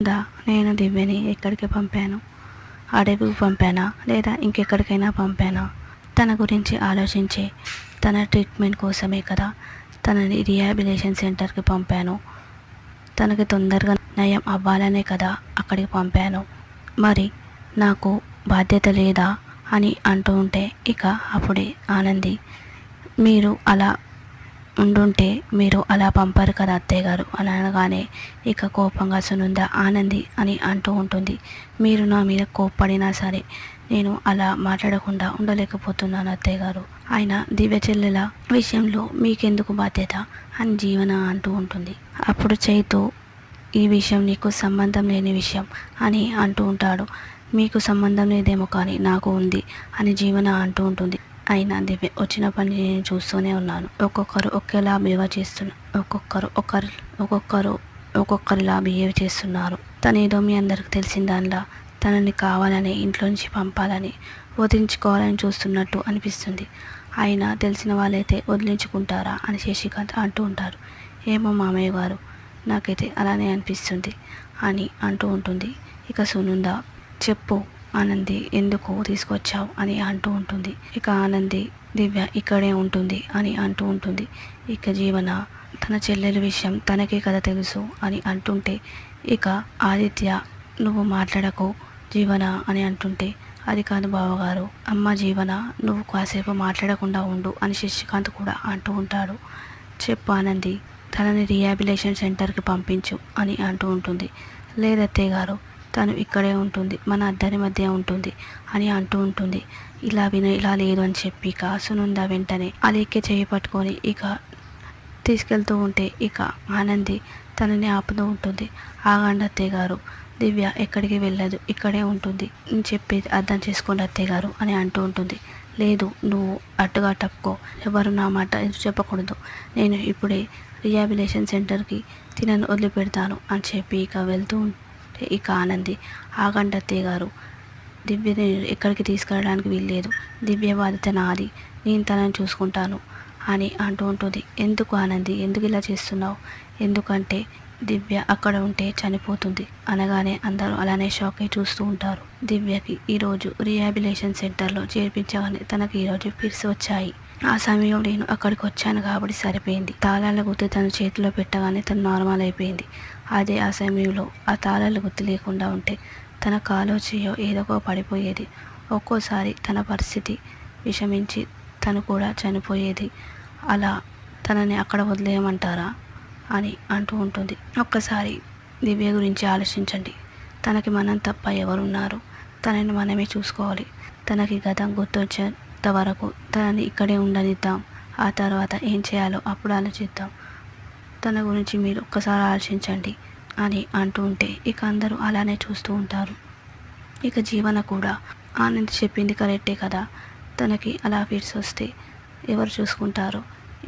దా నేను దివ్యని ఎక్కడికి పంపాను? అడవికి పంపానా? లేదా ఇంకెక్కడికైనా పంపానా? తన గురించి ఆలోచించే తన ట్రీట్మెంట్ కోసమే కదా తనని రిహాబిలేషన్ సెంటర్కి పంపాను. తనకి తొందరగా నయం అవ్వాలనే కదా అక్కడికి పంపాను. మరి నాకు బాధ్యత లేదా అని అంటూ ఉంటే ఇక అప్పుడే ఆనంది మీరు అలా ఉండుంటే మీరు అలా పంపారు కదా అత్తయ్య గారు అని అనగానే ఇక కోపంగా సునంద ఆనంది అని అంటూ ఉంటుంది. మీరు నా మీద కోప్పడినా సరే నేను అలా మాట్లాడకుండా ఉండలేకపోతున్నాను అత్తయ్య గారు ఆయన దివ్య చెల్లెల విషయంలో మీకెందుకు బాధ్యత? అని జీవన అంటూ ఉంటుంది. అప్పుడు చైతు ఈ విషయం నీకు సంబంధం లేని విషయం అని అంటూ ఉంటాడు. మీకు సంబంధం లేదేమో కానీ నాకు ఉంది అని జీవన అంటూ ఉంటుంది. అయినా దివ్య వచ్చిన పని నేను చూస్తూనే ఉన్నాను. ఒక్కొక్కరు ఒకేలా బిహేవ్ చేస్తున్నారు ఒక్కొక్కరు ఒకరు ఒక్కొక్కరు ఒక్కొక్కరిలా బిహేవ్ చేస్తున్నారు. తనేదో మీ అందరికి తెలిసిన దానిలా తనని కావాలని ఇంట్లో నుంచి పంపాలని వదిలించుకోవాలని చూస్తున్నట్టు అనిపిస్తుంది. అయినా తెలిసిన వాళ్ళైతే వదిలించుకుంటారా అని శశికాంత్ అంటూ ఉంటారు. ఏమో మామయ్య గారు నాకైతే అలానే అనిపిస్తుంది అని అంటూ ఉంటుంది. ఇక సునుందా చెప్పు ఆనంది ఎందుకు తీసుకొచ్చావు? అని అంటూ ఉంటుంది. ఇక ఆనంది దివ్య ఇక్కడే ఉంటుంది అని అంటూ ఉంటుంది. ఇక జీవన తన చెల్లెల విషయం తనకే కదా తెలుసు అని అంటుంటే ఇక ఆదిత్య నువ్వు మాట్లాడకు జీవన అని అంటుంటే అది కాదు బావగారు అమ్మ జీవన నువ్వు కాసేపు మాట్లాడకుండా ఉండు అని శశికాంత్ కూడా అంటూ ఉంటాడు. చెప్పు ఆనంది తనని రిహాబిలేషన్ సెంటర్కి పంపించు అని అంటూ ఉంటుంది. లేదత్తయ్య గారు తను ఇక్కడే ఉంటుంది మన అద్దరి మధ్య ఉంటుంది అని అంటూ ఉంటుంది. ఇలా విన ఇలా లేదు అని చెప్పి ఇక సునుంద వెంటనే అలీకే చేయి పట్టుకొని ఇక తీసుకెళ్తూ ఉంటే ఇక ఆనంది తనని ఆపుతూ ఉంటుంది. ఆగండి అత్తయ్య గారు దివ్య ఎక్కడికి వెళ్ళదు ఇక్కడే ఉంటుంది. అని చెప్పేది అర్థం చేసుకోండి అత్తయ్య గారు అని అంటూ ఉంటుంది. లేదు నువ్వు అట్టుగా తప్పుకో ఎవరు నా మాట ఎదురు చెప్పకూడదు. నేను ఇప్పుడే రిహాబిలేషన్ సెంటర్కి తినను వదిలిపెడతాను అని చెప్పి ఇక వెళ్తూ ఉంటే ఇక ఆనంది ఆగండి అత్తయ్య గారు. దివ్యని ఎక్కడికి తీసుకెళ్ళడానికి వీల్లేదు. దివ్య బాధ్యత నాది. నేను తనని చూసుకుంటాను అని అంటూ ఉంటుంది. ఎందుకు ఆనంది? ఎందుకు ఇలా చేస్తున్నావు? ఎందుకంటే దివ్య అక్కడ ఉంటే చనిపోతుంది అనగానే అందరూ అలానే షాక్ అయి చూస్తూ ఉంటారు. దివ్యకి ఈరోజు రిహాబిలేషన్ సెంటర్లో చేర్పించగానే తనకి ఈరోజు ఫిట్స్ వచ్చాయి. ఆ సమయం నేను అక్కడికి వచ్చాను కాబట్టి సరిపోయింది. తాళాల గుర్తు తన చేతిలో పెట్టగానే తను నార్మల్ అయిపోయింది. అదే ఆ సమయంలో ఆ తాళాల గుర్తు లేకుండా ఉంటే తన కాలో చేయో ఏదో పడిపోయేది. ఒక్కోసారి తన పరిస్థితి విషమించి తను కూడా చనిపోయేది. అలా తనని అక్కడ వదిలేయమంటారా అని అంటూ ఉంటుంది. ఒక్కసారి దివ్య గురించి ఆలోచించండి. తనకి మనం తప్ప ఎవరున్నారు? తనని మనమే చూసుకోవాలి. తనకి గతం గుర్తొచ్చే వరకు తనని ఇక్కడే ఉండనిద్దాం. ఆ తర్వాత ఏం చేయాలో అప్పుడు ఆలోచిద్దాం. తన గురించి మీరు ఒక్కసారి ఆలోచించండి అని అంటూ ఉంటే ఇక అందరూ అలానే చూస్తూ ఉంటారు. ఇక జీవన కూడా ఆనంద్ చెప్పింది కరెక్టే కదా. తనకి అలా ఫిట్స్ వస్తే ఎవరు చూసుకుంటారు?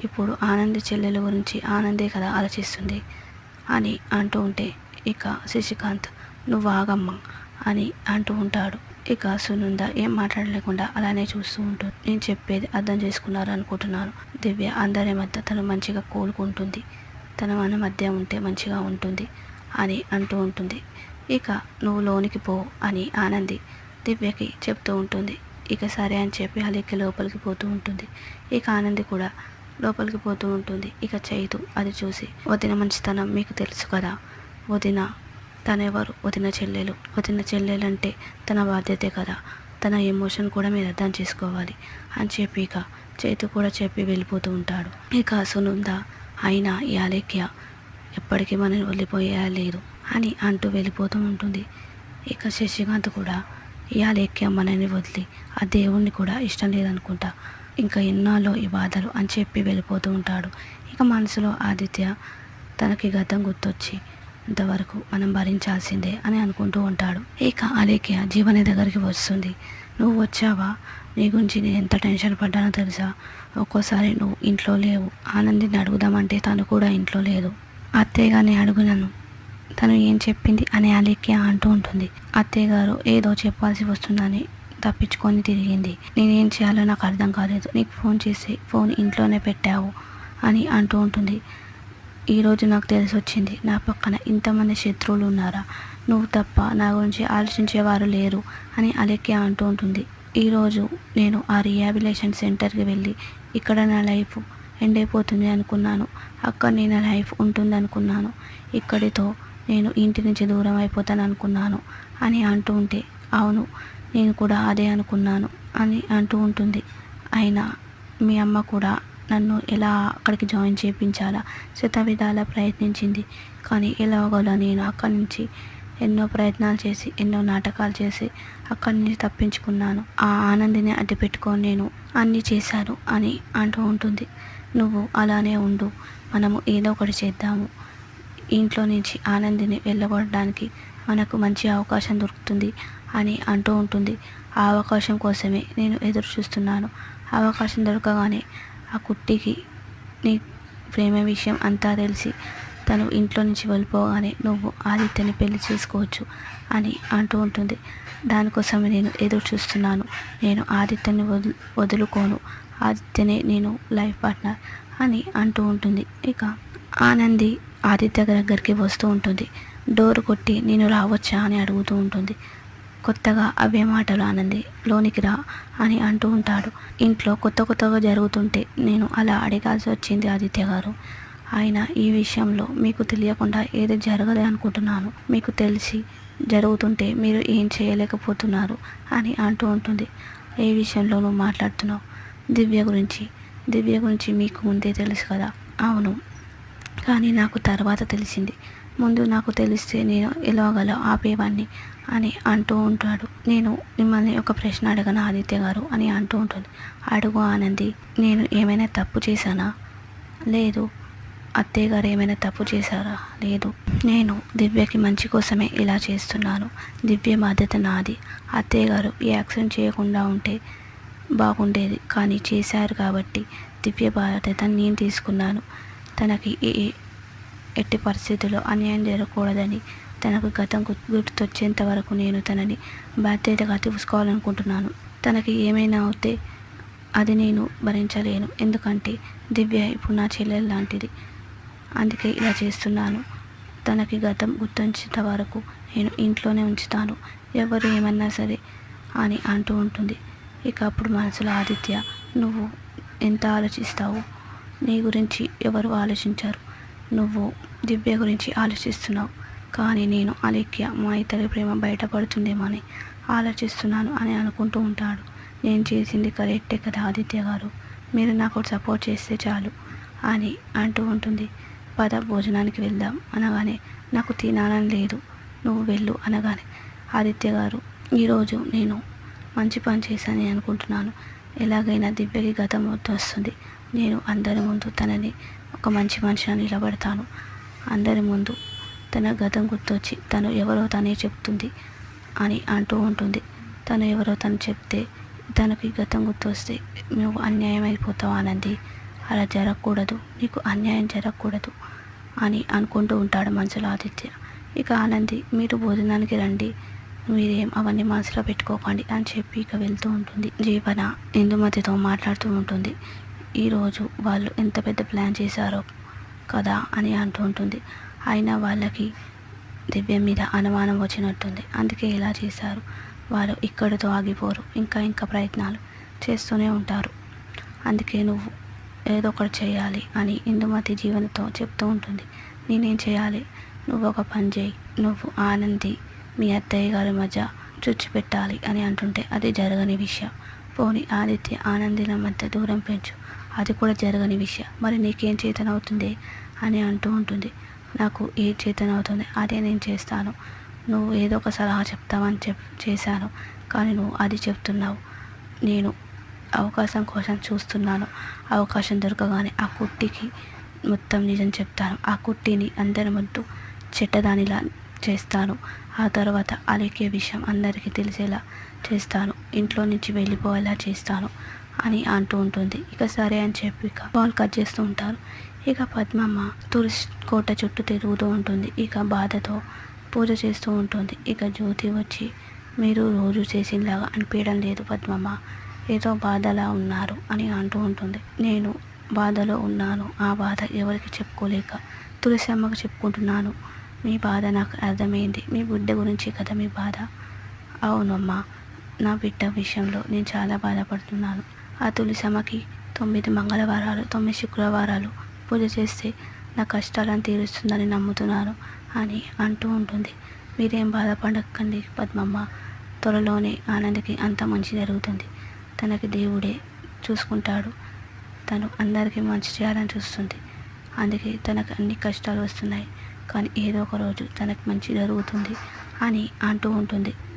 ఇప్పుడు ఆనంద్ చెల్లెల గురించి ఆనందే కదా ఆలోచిస్తుంది అని అంటూ ఉంటే ఇక శశికాంత్ నువ్వు ఆగమ్మ అని అంటూ ఉంటాడు. ఇక సునంద ఏం మాట్లాడలేకుండా అలానే చూస్తూ ఉంటుంది. నేను చెప్పేది అర్థం చేసుకున్నారు అనుకుంటున్నాను దివ్య అందరి మధ్య తను మంచిగా కోలుకుంటుంది. తన మన మధ్య ఉంటే మంచిగా ఉంటుంది అని అంటూ ఉంటుంది. ఇక నువ్వు లోనికి పో అని ఆనంది దివ్యకి చెప్తూ ఉంటుంది. ఇక సరే అని చెప్పి అలిక్కి లోపలికి పోతూ ఉంటుంది. ఇక ఆనంది కూడా లోపలికి పోతూ ఉంటుంది. ఇక చైతు అది చూసి వదిన మంచితనం మీకు తెలుసు కదా? వదిన తనెవరు వదిన చెల్లెలు. వదిన చెల్లెలంటే తన బాధ్యతే కదా. తన ఎమోషన్ కూడా మీరు అర్థం చేసుకోవాలి అని చెప్పి ఇక చేతి కూడా చెప్పి వెళ్ళిపోతూ ఉంటాడు. ఇక సునుందా అయినా ఈ అలేఖ్య ఎప్పటికీ మనం వదిలిపోయేలా లేదు అని అంటూ వెళ్ళిపోతూ ఉంటుంది. ఇక శశికాంత్ కూడా ఈ అలేఖ్య మనని వదిలి ఆ దేవుణ్ణి కూడా ఇష్టం లేదనుకుంటా. ఇంకా ఎన్నాళ్ళో ఈ బాధలు అని చెప్పి వెళ్ళిపోతూ ఉంటాడు. ఇక మనసులో ఆదిత్య తనకి గతం గుర్తొచ్చి ఇంతవరకు మనం భరించాల్సిందే అని అనుకుంటూ ఉంటాడు. ఇక అలేఖ్య జీవని దగ్గరికి వస్తుంది. నువ్వు వచ్చావా? నీ గురించి నేను ఎంత టెన్షన్ పడ్డానో తెలుసా? ఒక్కోసారి నువ్వు ఇంట్లో లేవు. ఆనందిని అడుగుదామంటే తను కూడా ఇంట్లో లేదు. అత్తయ్య అడుగునను. తను ఏం చెప్పింది? అని అలేఖ్య అంటూ ఉంటుంది. అత్తయ్యగారు ఏదో చెప్పాల్సి వస్తుందని తప్పించుకొని తిరిగింది. నేనేం చేయాలో నాకు అర్థం కాలేదు. నీకు ఫోన్ చేసి ఫోన్ ఇంట్లోనే పెట్టావు అని అంటూ ఉంటుంది. ఈరోజు నాకు తెలిసి వచ్చింది నా పక్కన ఇంతమంది శత్రువులు ఉన్నారా నువ్వు తప్ప నా గురించి ఆలోచించేవారు లేరు అని అలెక్య అంటూ ఉంటుంది. ఈరోజు నేను ఆ రిహాబిలేషన్ సెంటర్కి వెళ్ళి ఇక్కడ నా లైఫ్ ఎండ్ అయిపోతుంది అనుకున్నాను. అక్కడ నేను లైఫ్ ఉంటుంది అనుకున్నాను ఇక్కడితో నేను ఇంటి నుంచి దూరం అయిపోతాను అనుకున్నాను అని అంటూ ఉంటే అవును నేను కూడా అదే అనుకున్నాను అని అంటూ ఉంటుంది. అయినా మీ అమ్మ కూడా నన్ను ఎలా అక్కడికి జాయిన్ చేయించాలా శత విధాలా ప్రయత్నించింది. కానీ ఎలాగోలా నేను అక్కడి నుంచి ఎన్నో ప్రయత్నాలు చేసి ఎన్నో నాటకాలు చేసి అక్కడి నుంచి తప్పించుకున్నాను. ఆ ఆనందిని అడ్డుపెట్టుకొని నేను అన్నీ చేశాను అని అంటూ ఉంటుంది. నువ్వు అలానే ఉండు. మనము ఏదో ఒకటి చేద్దాము. ఇంట్లో నుంచి ఆనందిని వెళ్ళగొట్టడానికి మనకు మంచి అవకాశం దొరుకుతుంది అని అంటూ ఉంటుంది. ఆ అవకాశం కోసమే నేను ఎదురు చూస్తున్నాను అవకాశం దొరకగానే ఆ కుట్టికి నీ ప్రేమ విషయం అంతా తెలిసి తను ఇంట్లో నుంచి వెళ్ళిపోగానే నువ్వు ఆదిత్యని పెళ్ళి చేసుకోవచ్చు అని అంటూ ఉంటుంది. దానికోసం నేను ఎదురు చూస్తున్నాను. నేను ఆదిత్యని వదులు వదులుకోను. ఆదిత్యనే నేను లైఫ్ పార్ట్నర్ అని అంటూ ఉంటుంది. ఇక ఆనంది ఆదిత్య దగ్గరికి వస్తూ ఉంటుంది. డోర్ కొట్టి నేను రావచ్చా? అని అడుగుతూ ఉంటుంది. కొత్తగా అవే మాటలు ఆనంది. లోనికి రా అని అంటూ ఉంటాడు. ఇంట్లో కొత్త కొత్తగా జరుగుతుంటే నేను అలా అడగాల్సి వచ్చింది ఆదిత్య గారు. ఆయన ఈ విషయంలో మీకు తెలియకుండా ఏది జరగదు అనుకుంటున్నాను. మీకు తెలిసి జరుగుతుంటే మీరు ఏం చేయలేకపోతున్నారు అని అంటూ ఉంటుంది. ఏ విషయంలో నువ్వు మాట్లాడుతున్నావు? దివ్య గురించి. దివ్య గురించి మీకు ముందే తెలుసు కదా? అవును. కానీ నాకు తర్వాత తెలిసింది. ముందు నాకు తెలిస్తే నేను ఎలాగలా ఆపేవాడిని అని అంటూ ఉంటాడు. నేను మిమ్మల్ని ఒక ప్రశ్న అడగను ఆదిత్య గారు అని అంటూ ఉంటుంది. అడుగు ఆనంది నేను ఏమైనా తప్పు చేశానా? లేదు. అత్తయ్య గారు ఏమైనా తప్పు చేశారా? లేదు. నేను దివ్యకి మంచి కోసమే ఇలా చేస్తున్నాను. దివ్య బాధ్యత నాది. అత్తయ్య గారు ఈ యాక్సిడెంట్ చేయకుండా ఉంటే బాగుండేది. కానీ చేశారు కాబట్టి దివ్య బాధ్యత నేను తీసుకున్నాను. తనకి ఏ ఎట్టి పరిస్థితుల్లో అన్యాయం జరగకూడదని తనకు గతం గుర్తొచ్చేంత వరకు నేను తనని బాధ్యతగా తీసుకోవాలనుకుంటున్నాను తనకి ఏమైనా అవుతే అది నేను భరించలేను. ఎందుకంటే దివ్య ఇప్పుడు నా చెల్లెలు లాంటిది. అందుకే ఇలా చేస్తున్నాను. తనకి గతం గుర్తించేంత వరకు నేను ఇంట్లోనే ఉంచుతాను. ఎవరు ఏమన్నా సరే అని అంటూ ఉంటుంది. ఇక అప్పుడు మనసులో ఆదిత్య నువ్వు ఎంత ఆలోచిస్తావు? నీ గురించి ఎవరు ఆలోచించారు. నువ్వు దివ్య గురించి ఆలోచిస్తున్నావు. కానీ నేను అలేఖ్య మా ఇతరి ప్రేమ బయటపడుతుందేమని ఆలోచిస్తున్నాను అని అనుకుంటూ ఉంటాడు. నేను చేసింది కరెక్టే కదా ఆదిత్య గారు? మీరు నాకు సపోర్ట్ చేస్తే చాలు అని అంటూ ఉంటుంది. పద భోజనానికి వెళ్దాం అనగానే నాకు తినాలని లేదు. నువ్వు వెళ్ళు అనగానే ఆదిత్య గారు ఈరోజు నేను మంచి పని చేశానని అనుకుంటున్నాను. ఎలాగైనా దివ్యకి గతం వస్తుంది నేను అందరి ముందు తనని ఒక మంచి మనిషిని నిలబడతాను. అందరి ముందు తన గతం గుర్తొచ్చి తను ఎవరో తనే చెప్తుంది అని అంటూ ఉంటుంది. తను ఎవరో తను చెప్తే తనకి గతం గుర్తొస్తే నువ్వు అన్యాయం అయిపోతావు ఆనంది. అలా జరగకూడదు. నీకు అన్యాయం జరగకూడదు అని అనుకుంటూ ఉంటాడు మనసులో ఆదిత్య. ఇక ఆనంది మీరు భోజనానికి రండి. మీరేం అవన్నీ మనసులో పెట్టుకోకండి అని చెప్పి ఇక వెళ్తూ ఉంటుంది. జీవన ఇందుమతితో మాట్లాడుతూ ఉంటుంది. ఈరోజు వాళ్ళు ఎంత పెద్ద ప్లాన్ చేశారో కదా అని అంటూ ఉంటుంది. అయినా వాళ్ళకి దివ్య మీద అనుమానం వచ్చినట్టుంది. అందుకే ఇలా చేశారు. వాళ్ళు ఇక్కడితో ఆగిపోరు. ఇంకా ఇంకా ప్రయత్నాలు చేస్తూనే ఉంటారు. అందుకే నువ్వు ఏదో ఒకటి చేయాలి అని ఇందుమతి జీవనతో చెప్తూ ఉంటుంది. నేనేం చేయాలి? నువ్వు ఒక పని చేయి. నువ్వు ఆనంది మీ అత్తయ్య గారి మధ్య చుచ్చిపెట్టాలి అని అంటుంటే అది జరగని విషయం. పోని ఆదిత్య ఆనందిల మధ్య దూరం పెంచు. అది కూడా జరగని విషయం. మరి నీకేం చేతనవుతుంది? అని అంటూ ఉంటుంది. నాకు ఏ చేతనవుతుంది? అదే నేను చేస్తాను. నువ్వు ఏదో ఒక సలహా చెప్తావని చెప్ చేశాను. కానీ నువ్వు అది చెప్తున్నావు. నేను అవకాశం కోసం చూస్తున్నాను. అవకాశం దొరకగానే ఆ కుట్టికి మొత్తం నిజం చెప్తాను. ఆ కుట్టిని అందరి ముందు చెట్టదానిలా చేస్తాను. ఆ తర్వాత అలికే విషయం అందరికీ తెలిసేలా చేస్తాను. ఇంట్లో నుంచి వెళ్ళిపోయేలా చేస్తాను. అని అంటూ ఉంటుంది. ఇక సరే అని చెప్పి ఇక బాల్ కట్ చేస్తూ ఉంటారు. ఇక పద్మమ్మ తులసి కోట చుట్టూ తిరుగుతూ ఉంటుంది. ఇక బాధతో పూజ చేస్తూ ఉంటుంది. ఇక జ్యోతి వచ్చి మీరు రోజు చేసినలాగా అనిపించడం లేదు పద్మమ్మ. ఏదో బాధలా ఉన్నారు అని అంటూ ఉంటుంది. నేను బాధలో ఉన్నాను. ఆ బాధ ఎవరికి చెప్పుకోలేక తులసి అమ్మకు చెప్పుకుంటున్నాను. మీ బాధ నాకు అర్థమైంది. మీ బిడ్డ గురించి కదా మీ బాధ? అవునమ్మా. నా బిడ్డ విషయంలో నేను చాలా బాధపడుతున్నాను. ఆ తులసమ్మకి తొమ్మిది మంగళవారాలు తొమ్మిది శుక్రవారాలు పూజ చేస్తే నా కష్టాలను తీరుస్తుందని నమ్ముతున్నాను అని అంటూ ఉంటుంది. మీరేం బాధపడకండి పద్మమ్మ. త్వరలోనే ఆనందకి అంత మంచి జరుగుతుంది. తనకి దేవుడే చూసుకుంటాడు. తను అందరికీ మంచి చేయాలని చూస్తుంది. అందుకే తనకు అన్ని కష్టాలు వస్తున్నాయి. కానీ ఏదో ఒక రోజు తనకు మంచి జరుగుతుంది అని అంటూ ఉంటుంది.